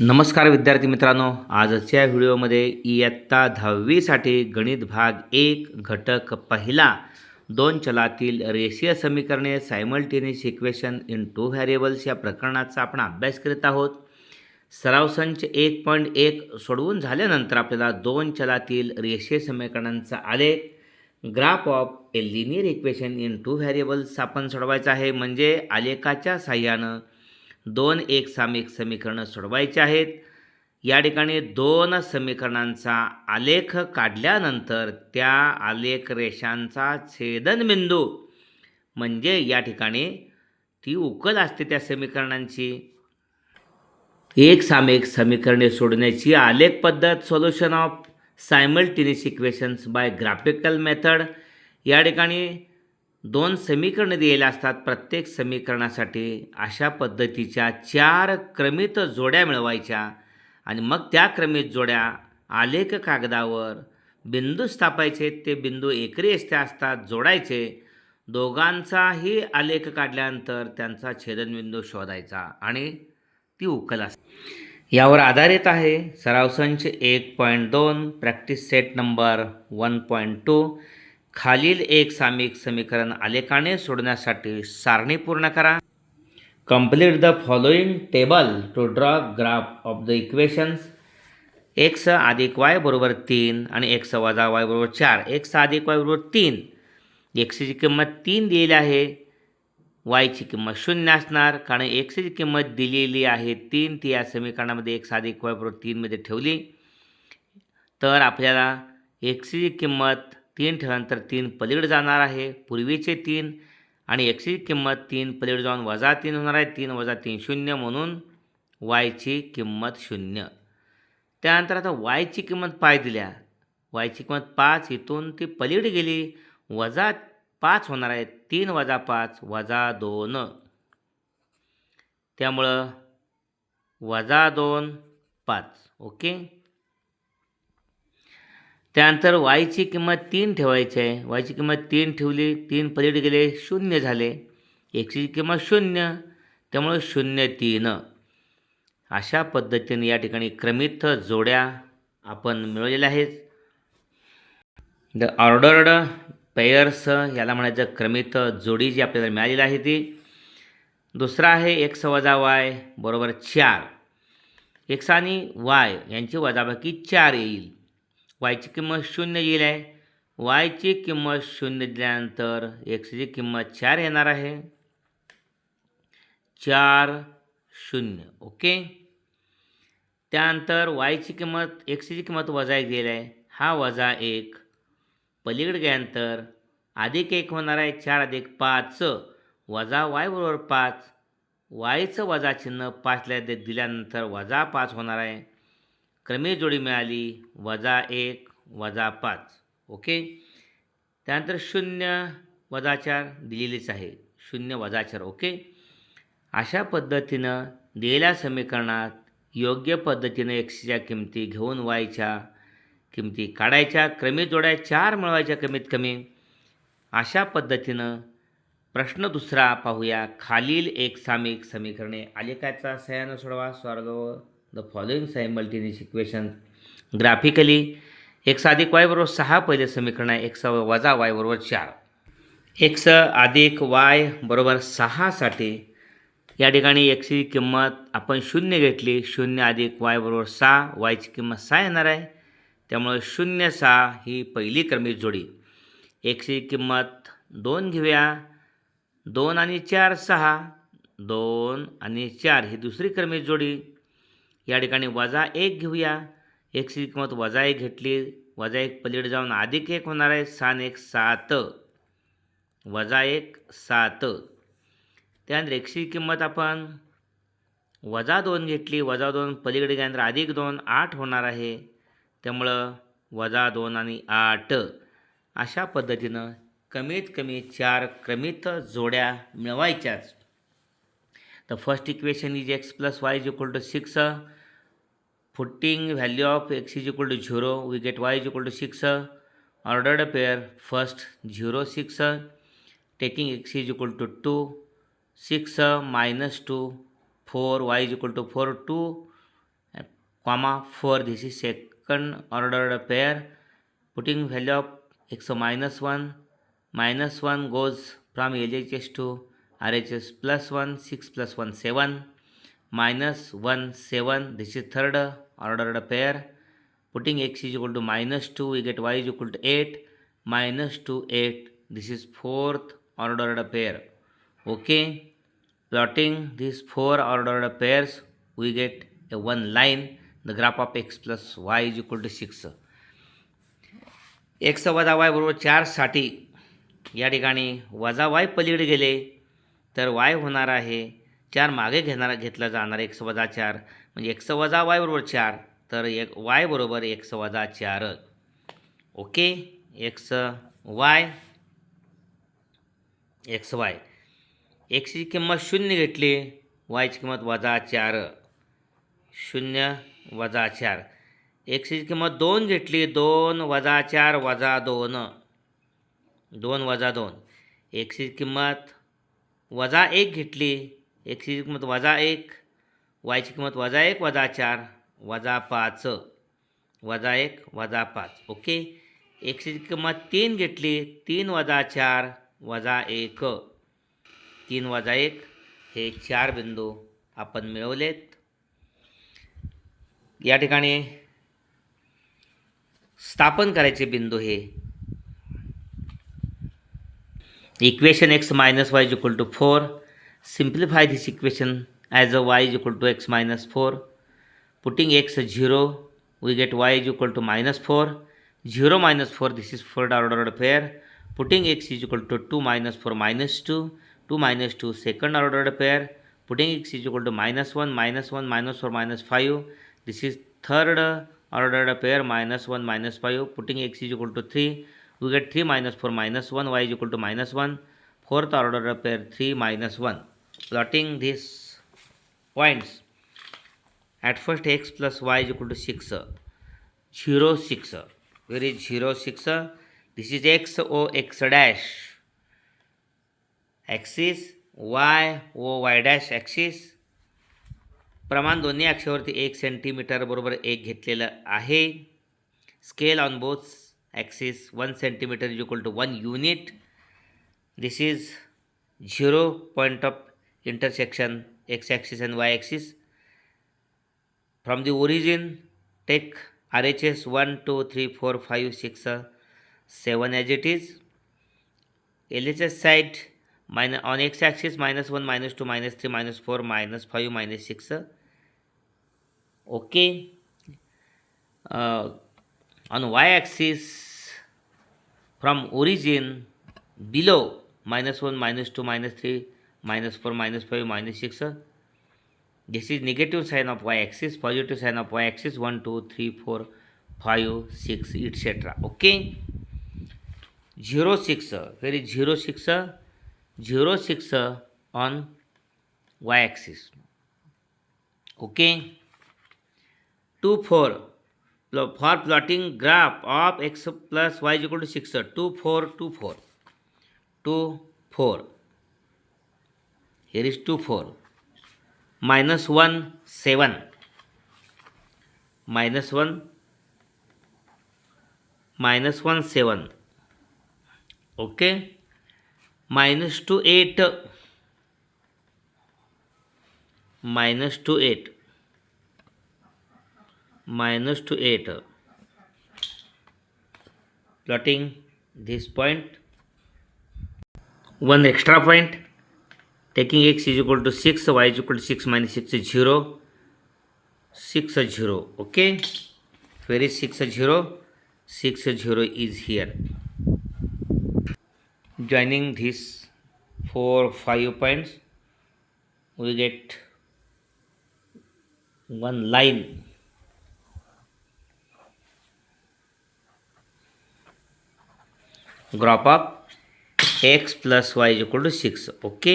नमस्कार विद्यार्थी मित्रांनो आजच्या व्हिडिओमध्ये इयत्ता दहावीसाठी गणित भाग एक घटक पहिला दोन चलातील रेषीय समीकरणे simultaneous equation in two variables या प्रकरणाचा आपण अभ्यास करीत आहोत सराव संच एक पॉईंट एक सोडवून झाल्यानंतर आपल्याला दोन चलातील रेषीय समीकरणांचा आलेख graph of a linear equation in two variables आपण सोडवायचा आहे म्हणजे आलेखाच्या साह्यानं दोन एक सामिक समीकरणं सोडवायचे आहेत या ठिकाणी दोन समीकरणांचा आलेख काढल्यानंतर त्या आलेख रेषांचा छेदनबिंदू म्हणजे या ठिकाणी ती उकल असते त्या समीकरणांची एक सामिक समीकरणे सोडण्याची आलेख पद्धत solution of simultaneous equations by graphical method या ठिकाणी दोन समीकरणं दिलेले असतात प्रत्येक समीकरणासाठी अशा पद्धतीच्या चार क्रमित जोड्या मिळवायच्या आणि मग त्या क्रमित जोड्या आलेख कागदावर बिंदू स्थापायचे ते बिंदू एकरी असतात जोडायचे दोघांचाही आलेख काढल्यानंतर त्यांचा छेदनबिंदू शोधायचा आणि ती उकल असते यावर आधारित आहे सरावसंच एक पॉईंट दोन practice set number one point two खालील एक सामिक समीकरण आलेखाने सोडण्यासाठी सारणी पूर्ण करा complete the following table to draw graph of the equations X अधिक वाय बरोबर तीन आणि एक्स वजा वाय बरोबर चार एक्स अधिक वाय बरोबर तीन एक्सची किंमत तीन दिलेली आहे वायची किंमत शून्य असणार कारण एक्सची किंमत दिलेली आहे तीन ती या समीकरणामध्ये एक्स अधिक वाय बरोबर तीनमध्ये ठेवली तर आपल्याला एक्सची किंमत तीन ठेवल्यानंतर तीन पलीड जाणार आहे पूर्वीचे तीन आणि एक्सची किंमत तीन पलीड जाऊन वजा तीन होणार आहे तीन वजा तीन शून्य म्हणून वायची किंमत शून्य त्यानंतर आता वायची किंमत पाय दिल्या वायची किंमत पाच इथून ती पलीड गेली वजा पाच होणार आहे तीन वजा पाच वजा दोन त्यामुळं वजा दोन पाच ओके त्यानंतर वायची किंमत तीन ठेवायची आहे वायची किंमत तीन ठेवली तीन पलीड गेले शून्य झाले एकशेची किंमत शून्य त्यामुळे शून्य तीन अशा पद्धतीने या ठिकाणी क्रमित जोड्या आपण मिळवलेल्या आहेत द ऑर्डर्ड पेयर्स याला म्हणायचं क्रमित जोडी जी आपल्याला मिळालेली आहे ती दुसरा आहे एक्स वजा वाय बरोबर चार एक्स आणि वाय यांची वजाबाकी चार येईल वायची किंमत शून्य येईल आहे वायची किंमत शून्य दिल्यानंतर एक्सची किंमत चार येणार आहे चार शून्य ओके त्यानंतर वायची किंमत एक्सची किंमत वजा एक दिली आहे हा वजा एक पलीकडे गेल्यानंतर अधिक एक होणार आहे चार अधिक पाच वजा वाय बरोबर पाच वायचं वजा चिन्ह पाचला दिल्यानंतर वजा पाच होणार आहे क्रमे जोडी मिळाली वजा एक वजा पाच ओके त्यानंतर शून्य वजा चार दिलेलीच आहे शून्य वजा चार ओके अशा पद्धतीनं दिलेल्या समीकरणात योग्य पद्धतीनं एक्सच्या किमती घेऊन व्हायच्या किमती काढायच्या क्रमे जोड्या चार मिळवायच्या कमीत कमी अशा पद्धतीनं प्रश्न दुसरा पाहूया खालील एक सामिक समीकरणे आलेकाचा सह्यानं सोडवा solve the following simultaneous equation graphically X अधिक वाय बरोबर सहा पहिले समीकरण आहे एक्स वजा वाय बरोबर चार एक्स अधिक वाय बरोबर सहासाठी या ठिकाणी एक्सची किंमत आपण शून्य घेतली शून्य अधिक वाय बरोबर सहा वायची किंमत सहा येणार आहे त्यामुळे शून्य सहा ही पहिली क्रमिक जोडी एक्सची किंमत दोन घेऊया दोन आणि चार सहा दोन आणि चार ही दुसरी क्रमिक जोडी या ठिकाणी वजा एक घेऊया एक्सची किंमत वजा एक घेतली वजा एक पलीड जाऊन अधिक एक होणार आहे सान एक सात वजा एक सात त्यानंतर एकशेची किंमत आपण वजा दोन घेतली वजा दोन पलीकडे गेल्यानंतर अधिक दोन आठ होणार आहे त्यामुळं वजा दोन आणि आठ अशा पद्धतीनं कमीत कमी चार क्रमित जोड्या मिळवायच्याच The first equation is x plus y is equal to 6. Putting value of x is equal to 0, we get y is equal to 6. Ordered a pair, first 0, 6. Taking x is equal to 2, 6 minus 2, 4, y is equal to 4, 2, comma 4. This is second ordered pair. Putting value of x minus 1 goes from LHS to R H S plus one six plus one seven minus one seven this is third ordered pair putting X is equal to minus two we get Y is equal to eight minus two eight this is fourth ordered pair okay plotting this four order pairs pairs we get a one line the graph of X plus Y is equal to six X वजा Y बरोबर चार साठी या ठिकाणी वजा Y पलीकडे गेले तर वाय होणार आहे चार मागे घेणारा घेतला जाणार एक वजा चार म्हणजे एक वजा वाय बरोबर चार तर एक वाय बरोबर एक वजा चार okay X Y X Y एक्सची किंमत शून्य घेतली वायची किंमत वजा चार शून्य वजा चार एक्सची किंमत दोन घेतली दोन वजा चार वजा दोन दोन वजा दोन एक्सची किंमत वजा एक घेतली एक्सची किंमत वजा एक वायची किंमत वजा एक वजा चार वजा पाच वजा एक वजा पाच ओके एक्सची किंमत तीन घेतली तीन वजा चार वजा एक तीन वजा एक हे चार बिंदू आपण मिळवलेत या ठिकाणी स्थापन करायचे बिंदू हे equation x minus y is equal to 4 simplify this equation as a y is equal to x minus 4 putting x 0 we get y is equal to minus 4 0 minus 4 this is third order pair putting x is equal to 2 minus 4 minus 2 2 minus 2 second order pair putting x is equal to minus 1 minus 1 minus 4 minus 5 this is third order pair minus 1 minus 5 putting x is equal to 3 we get three minus four minus one is equal to minus one fourth order pair three minus one plotting this points at first X plus Y equal to six zero six is zero six this is X O X dash axis Y O Y dash axis प्रमाण दोन्ही अक्षेवरती एक सेंटीमीटरबरोबर एक घेतलेलं आहे scale on both axis 1 centimeter is equal to 1 unit this is zero point of intersection x axis and y axis from the origin take RHS 1 2 3 4 5 6 uh, 7 as it is LHS side minus on x axis minus 1 minus 2 minus 3 minus 4 minus 5 minus 6 uh, okay uh, on y-axis from origin below minus 1 minus 2 minus 3 minus 4 minus 5 minus 6 this is negative sign of y-axis positive sign of y-axis 1 2 3 4 5 6 etc okay 0 6 where is 0 6 0 6 on y-axis okay 2 4 for plotting graph of x plus y is equal to 6 2 4 2 4 2 4 here is 2 4 minus 1 7 minus 1 minus 1 7 okay minus 2 8 minus 2 8 minus to 8 plotting this point one extra point taking x is equal to 6 y is equal to 6 minus 6 is 0 6 is 0 okay where is 6 is 0 6 is 0 is here joining these 4 5 points we get one line graph of X plus Y is equal to six okay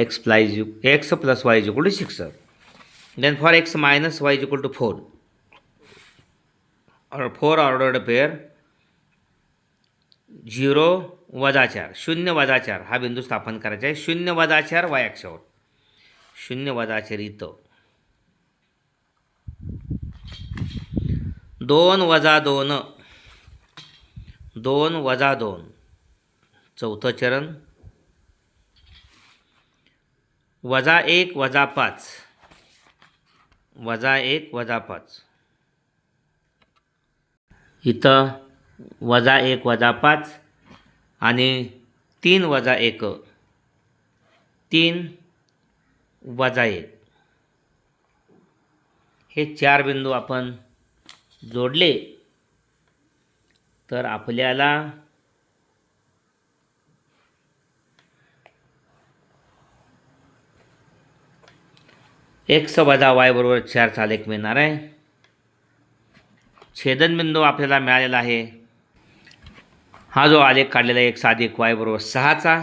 X plus X plus Y is equal to six then for X minus Y is equal to four और four ordered pair zero वजा चार शून्य वजा चार हा बिंदू स्थापन करायचा आहे शून्य वजा चार वाय अक्षावर शून्य वजा चार इथं दोन वजा दोन दोन वजा दोन चौथं चरण वजा एक वजा पाच वजा एक वजा पाच इथं वजा एक वजा पाच आणि तीन वजा एक तीन वजा एक हे चार बिंदू आपण जोडले तर आपल्याला एक्स वजा वाय बरोबर चार एक मिळणार आहे छेदनबिंदू आपल्याला मिळालेला आहे हा जो आलेख काढलेला आहे एक साधिक वाय बरोबर सहाचा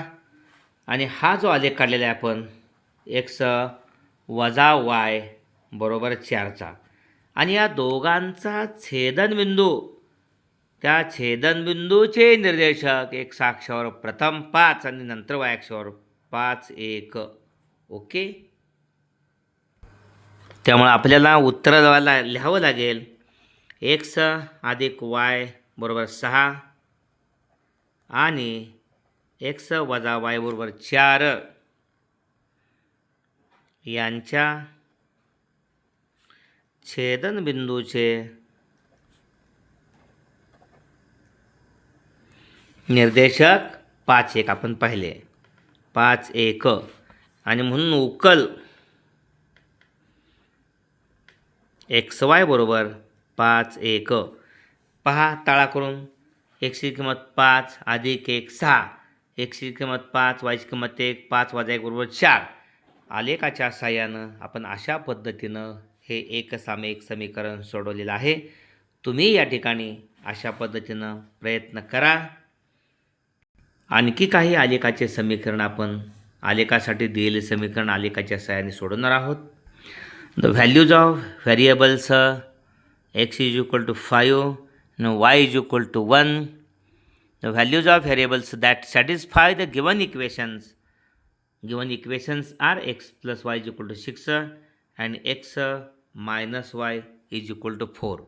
आणि हा जो आलेख काढलेला आहे आपण एक्स वजा वाय बरोबर चारचा आणि या दोघांचा छेदनबिंदू त्या छेदनबिंदूचे निर्देशक एक साक्षावर प्रथम पाच आणि नंतर वायक्षावर पाच एक ओके त्यामुळं आपल्याला उत्तर द्यायला लिहावं लागेल एक्स अधिक वाय बरोबर सहा आणि एक्स वजा वाय बरोबर चार यांच्या बिंदु छे निर्देशक पाच एक आपण पाहिले पाच एक आणि म्हणून उकल एक्स वाय बरोबर पाच एक पहा ताळा करून एकशे किंमत पाच अधिक एक सहा एकशे किंमत पाच वायची किंमत एक पाच वाजा एक बरोबर चार आलेखाच्या सहाय्यानं आपण अशा पद्धतीनं हे एक सामायिक समीकरण सोडवलेलं आहे तुम्ही या ठिकाणी अशा पद्धतीनं प्रयत्न करा आणखी काही आलेखाचे समीकरण आपण आलेखासाठी दिलेले समीकरण आलेखाच्या सहाय्याने सोडवणार आहोत the values of variables X is equal to five Y is equal to one the values of variables that satisfy the given equations given equations are X plus Y is equal to six and X minus y is equal to 4.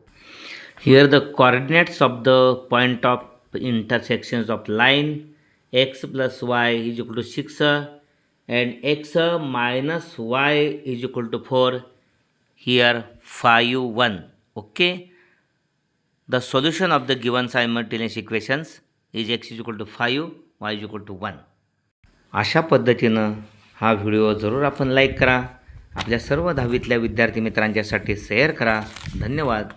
Here the coordinates of the point of intersections of line x plus y is equal to 6 and x minus y is equal to 4 here 5 1 okay the solution of the given simultaneous equations is x is equal to 5 y is equal to 1 अशा पद्धतीनं हा video जरूर आपण like करा आपल्या सर्व दहावीतल्या विद्यार्थी मित्रांच्यासाठी share करा धन्यवाद